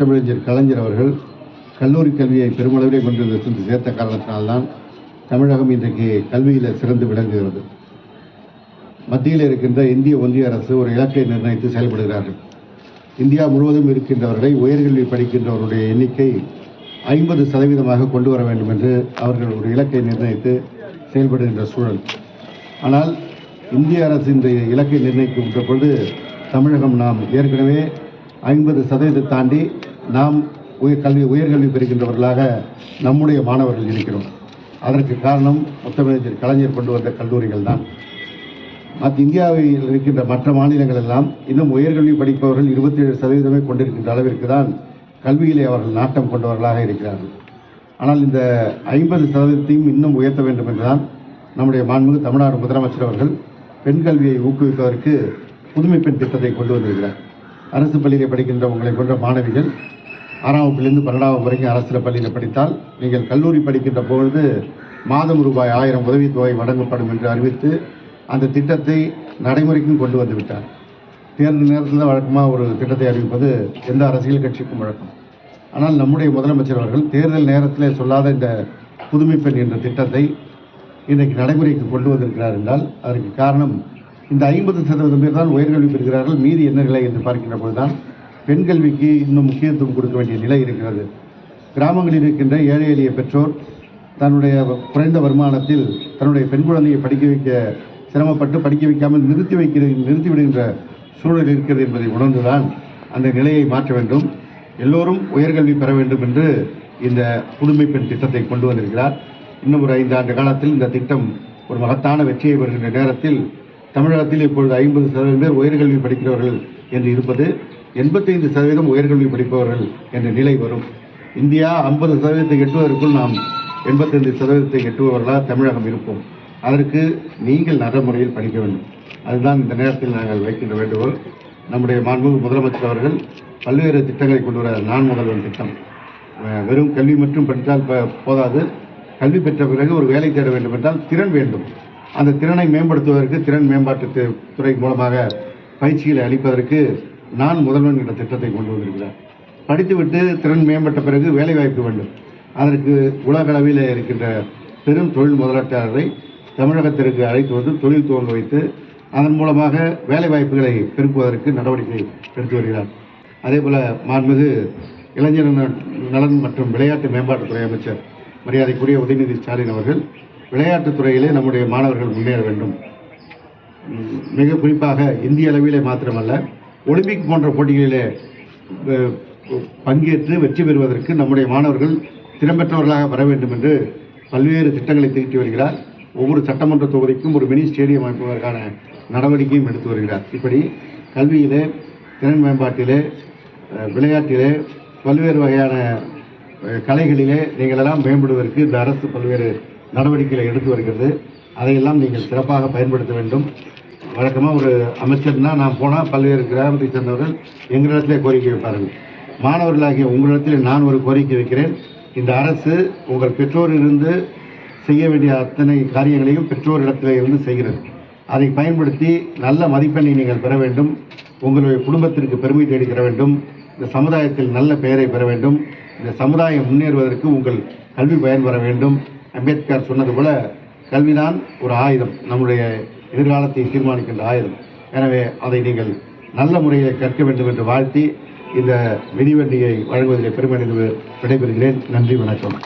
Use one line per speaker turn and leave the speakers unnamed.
முத்தமிழஞ்சர் கலைஞர் அவர்கள் கல்லூரி கல்வியை பெருமளவிலே கொண்டு வந்து சேர்த்த காரணத்தினால்தான் தமிழகம் இன்றைக்கு கல்வியில் சிறந்து விளங்குகிறது. மத்தியில் இருக்கின்ற இந்திய ஒன்றிய அரசு ஒரு இலக்கை நிர்ணயித்து செயல்படுகிறார்கள். இந்தியா முழுவதும் இருக்கின்றவர்களை உயர்கல்வி படிக்கின்றவருடைய எண்ணிக்கை ஐம்பது சதவீதமாக கொண்டு வர வேண்டும் என்று அவர்கள் ஒரு இலக்கை நிர்ணயித்து செயல்படுகின்ற சூழல். ஆனால் இந்திய அரசு இந்த இலக்கை நிர்ணயிக்கின்ற பொழுது தமிழகம் நாம் ஏற்கனவே ஐம்பது சதவீதம் தாண்டி நாம் உயர் கல்வி உயர்கல்வி பெறுகின்றவர்களாக நம்முடைய மாணவர்கள் இருக்கிறோம். அதற்கு காரணம் முத்தமிழர் கலைஞர் கொண்டு வந்த கல்லூரிகள் தான். மற்ற இந்தியாவில் இருக்கின்ற மற்ற மாநிலங்கள் எல்லாம் இன்னும் உயர்கல்வி படிப்பவர்கள் இருபத்தி ஏழு சதவீதமே கொண்டிருக்கின்ற அளவிற்கு தான் கல்வியிலே அவர்கள் நாட்டம் கொண்டவர்களாக இருக்கிறார்கள். ஆனால் இந்த ஐம்பது சதவீதத்தையும் இன்னும் உயர்த்த வேண்டும் என்றுதான் நம்முடைய மாண்புமிகு தமிழ்நாடு முதலமைச்சர் அவர்கள் பெண் கல்வியை ஊக்குவிப்பதற்கு புதுமை பெண் திட்டத்தை கொண்டு வந்திருக்கிறார். அரசு பள்ளியில் படிக்கின்ற உங்களை போன்ற மாணவிகள் ஆறாம் வகுப்பிலிருந்து பன்னெண்டாம் வரைக்கும் அரசியல் பள்ளியில் படித்தால் நீங்கள் கல்லூரி படிக்கின்ற பொழுது மாதம் ரூபாய் ஆயிரம் உதவித்தொகை வழங்கப்படும் என்று அறிவித்து அந்த திட்டத்தை நடைமுறைக்கும் கொண்டு வந்து விட்டார். தேர்தல் நேரத்தில் வழக்கமாக ஒரு திட்டத்தை அறிவிப்பது எந்த அரசியல் கட்சிக்கும் வழக்கம். ஆனால் நம்முடைய முதலமைச்சர் அவர்கள் தேர்தல் நேரத்தில் சொல்லாத இந்த புதுமை பெண் என்ற திட்டத்தை இன்றைக்கு நடைமுறைக்கு கொண்டு வந்திருக்கிறார் என்றால் அதற்கு காரணம் இந்த ஐம்பது சதவீதம் பேர் தான் உயர்கல்வி பெறுகிறார்கள். மீதி என்ன நிலை என்று பார்க்கின்ற போதுதான் பெண் கல்விக்கு இன்னும் முக்கியத்துவம் கொடுக்க வேண்டிய நிலை இருக்கிறது. கிராமங்களில் இருக்கின்ற ஏழை எளிய பெற்றோர் தன்னுடைய குறைந்த வருமானத்தில் தன்னுடைய பெண் குழந்தையை படிக்க வைக்க சிரமப்பட்டு படிக்க வைக்காமல் நிறுத்தி வைக்கிற நிறுத்தி விடுகின்ற சூழல் இருக்கிறது என்பதை உணர்ந்துதான் அந்த நிலையை மாற்ற வேண்டும். எல்லோரும் உயர்கல்வி பெற வேண்டும் என்று இந்த புதுமை பெண் திட்டத்தை கொண்டு வந்திருக்கிறார். இன்னும் ஒரு ஐந்து ஆண்டு காலத்தில் இந்த திட்டம் ஒரு மகத்தான வெற்றியை வருகின்ற நேரத்தில் தமிழகத்தில் இப்பொழுது ஐம்பது சதவீதம் பேர் உயர்கல்வி படிக்கிறவர்கள் என்று இருப்பது எண்பத்தைந்து சதவீதம் உயர்கல்வி படிப்பவர்கள் என்ற நிலை வரும். இந்தியா ஐம்பது சதவீதத்தை எட்டுவதற்குள் நாம் எண்பத்தைந்து சதவீதத்தை எட்டுபவர்களாக தமிழகம் இருப்போம். அதற்கு நீங்கள் நல்ல முறையில் படிக்க வேண்டும். அதுதான் இந்த நேரத்தில் நாங்கள் வைக்கின்ற வேண்டுகோள். நம்முடைய மாண்புமிகு முதலமைச்சர் அவர்கள் பல்வேறு திட்டங்களை கொண்டு வர நான் முதல்வன் திட்டம். வெறும் கல்வி மட்டும் படித்தால் போதாது. கல்வி பெற்ற பிறகு ஒரு வேலை தேட வேண்டும் என்றால் திறன் வேண்டும். அந்த திறனை மேம்படுத்துவதற்கு திறன் மேம்பாட்டு து- துறை மூலமாக பயிற்சிகளை அளிப்பதற்கு நான் முதல்வன் என்ற திட்டத்தை கொண்டு வந்திருக்கிறார். படித்துவிட்டு திறன் மேம்பட்ட பிறகு வேலைவாய்ப்பு வேண்டும். அதற்கு உலகளவில் இருக்கின்ற பெரும் தொழில் முதலீட்டாளரை தமிழகத்திற்கு அழைத்து வந்து தொழில் துவங்க வைத்து அதன் மூலமாக வேலைவாய்ப்புகளை பெருக்குவதற்கு நடவடிக்கை எடுத்து வருகிறார். அதே போல் மாண்புமிகு இளைஞர் நலன் மற்றும் விளையாட்டு மேம்பாட்டுத்துறை அமைச்சர் மரியாதைக்குரிய உதயநிதி ஸ்டாலின் அவர்கள் விளையாட்டுத் துறையிலே நம்முடைய மாணவர்கள் முன்னேற வேண்டும். மிக குறிப்பாக இந்திய அளவிலே மாத்திரமல்ல ஒலிம்பிக் போன்ற போட்டிகளிலே பங்கேற்று வெற்றி பெறுவதற்கு நம்முடைய மாணவர்கள் திறம்பெற்றவர்களாக வர வேண்டும் என்று பல்வேறு திட்டங்களை தீட்டி வருகிறார். ஒவ்வொரு சட்டமன்ற தொகுதிக்கும் ஒரு மினி ஸ்டேடியம் அமைப்பதற்கான நடவடிக்கையும் எடுத்து வருகிறார். இப்படி கல்வியிலே திறன் மேம்பாட்டிலே விளையாட்டிலே பல்வேறு வகையான கலைகளிலே நீங்கள் எல்லாம் மேம்படுவதற்கு இந்த அரசு பல்வேறு நடவடிக்கைகளை எடுத்து வருகிறது. அதையெல்லாம் நீங்கள் சிறப்பாக பயன்படுத்த வேண்டும். வழக்கமாக ஒரு அமைச்சர்னா நான் போனால் பல்வேறு கிராமத்தை சேர்ந்தவர்கள் எங்களிடத்திலே கோரிக்கை வைப்பார்கள். மாணவர்களாகிய உங்களிடத்தில் நான் ஒரு கோரிக்கை வைக்கிறேன். இந்த அரசு உங்கள் பெற்றோரிலிருந்து செய்ய வேண்டிய அத்தனை காரியங்களையும் பெற்றோரிடத்திலே இருந்து செய்கிறது. அதை பயன்படுத்தி நல்ல மதிப்பெண்ணை நீங்கள் பெற வேண்டும். உங்களுடைய குடும்பத்திற்கு பெருமை தேடி தர வேண்டும். இந்த சமுதாயத்தில் நல்ல பெயரை பெற வேண்டும். இந்த சமுதாயம் முன்னேறுவதற்கு உங்கள் கல்வி பயன் வேண்டும். அம்பேத்கர் சொன்னது போல கல்விதான் ஒரு ஆயுதம். நம்முடைய எதிர்காலத்தை தீர்மானிக்கின்ற ஆயுதம். எனவே அதை நீங்கள் நல்ல முறையில் கற்க வேண்டும் என்று வாழ்த்தி இந்த மிதிவண்டியை வழங்குவதில் பெருமடைந்து விடைபெறுகிறேன். நன்றி வணக்கம்.